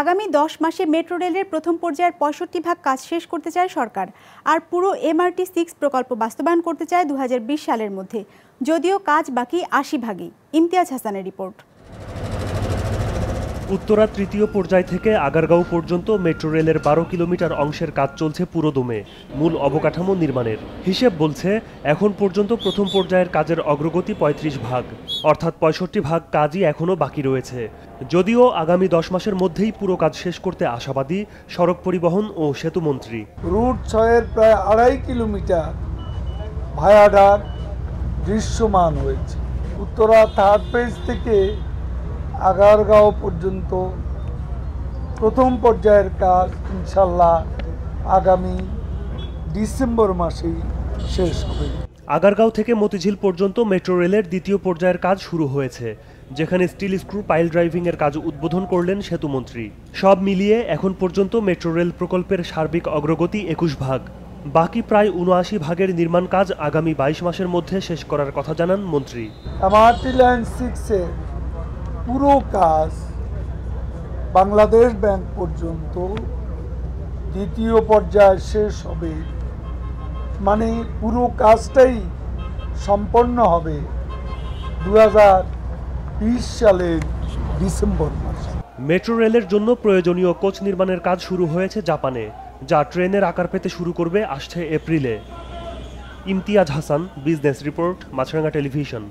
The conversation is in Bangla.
আগামী দশ মাসে মেট্রো রেলের প্রথম পর্যায়ের পঁয়ষট্টি ভাগ কাজ শেষ করতে চায় সরকার, আর পুরো এমআরটি সিক্স প্রকল্প বাস্তবায়ন করতে চায় দু হাজার বিশ সালের মধ্যে। যদিও কাজ বাকি আশি ভাগই। ইমতিয়াজ হাসানের রিপোর্ট। উত্তরা তৃতীয় পর্যায় থেকে আগারগাঁও পর্যন্ত মেট্রো রেলের বারো কিলোমিটার অংশের কাজ চলছে পুরোদমে। মূল অবকাঠামো নির্মাণের হিসেব বলছে, এখন পর্যন্ত প্রথম পর্যায়ের কাজের অগ্রগতি পঁয়ত্রিশ ভাগ। অর্থাৎ পঁয়ষট্টি ভাগ কাজই এখনও বাকি রয়েছে। যদিও আগামী দশ মাসের মধ্যেই পুরো কাজ শেষ করতে আশাবাদী সড়ক পরিবহন ও সেতুমন্ত্রী রুট ছয়ের প্রায় আড়াই কিলোমিটার ভায়াডার দৃশ্যমান হয়েছে। উত্তরা থার্ড পেজ থেকে আগারগাঁও পর্যন্ত প্রথম পর্যায়ের কাজ ইনশাল্লাহ আগামী ডিসেম্বর মাসেই শেষ হবে। আগারগাঁও থেকে মতিঝিল পর্যন্ত মেট্রো রেলের দ্বিতীয় পর্যায়ের কাজ শুরু হয়েছে যেখানে স্টিল স্ক্রু পাইল ড্রাইভিং এর কাজ উদ্বোধন করলেন সেতুমন্ত্রী। সব মিলিয়ে এখন পর্যন্ত মেট্রো রেল প্রকল্পের সার্বিক অগ্রগতি একুশ ভাগ। বাকি প্রায় উনআশি ভাগের নির্মাণ কাজ আগামী বাইশ মাসের মধ্যে শেষ করার কথা জানান মন্ত্রী। এমআরটি লাইন সিক্সের পুরো কাজ বাংলাদেশ ব্যাংক পর্যন্ত দ্বিতীয় পর্যায় শেষ হবে। মানে পুরো কাজটাই সম্পন্ন হবে দু সালের ডিসেম্বর মাসে। মেট্রো রেলের জন্য প্রয়োজনীয় কোচ নির্মাণের কাজ শুরু হয়েছে জাপানে, যা ট্রেনের আকার পেতে শুরু করবে আসছে এপ্রিলে। Imtiaz Hasan, business report, Maasranga television.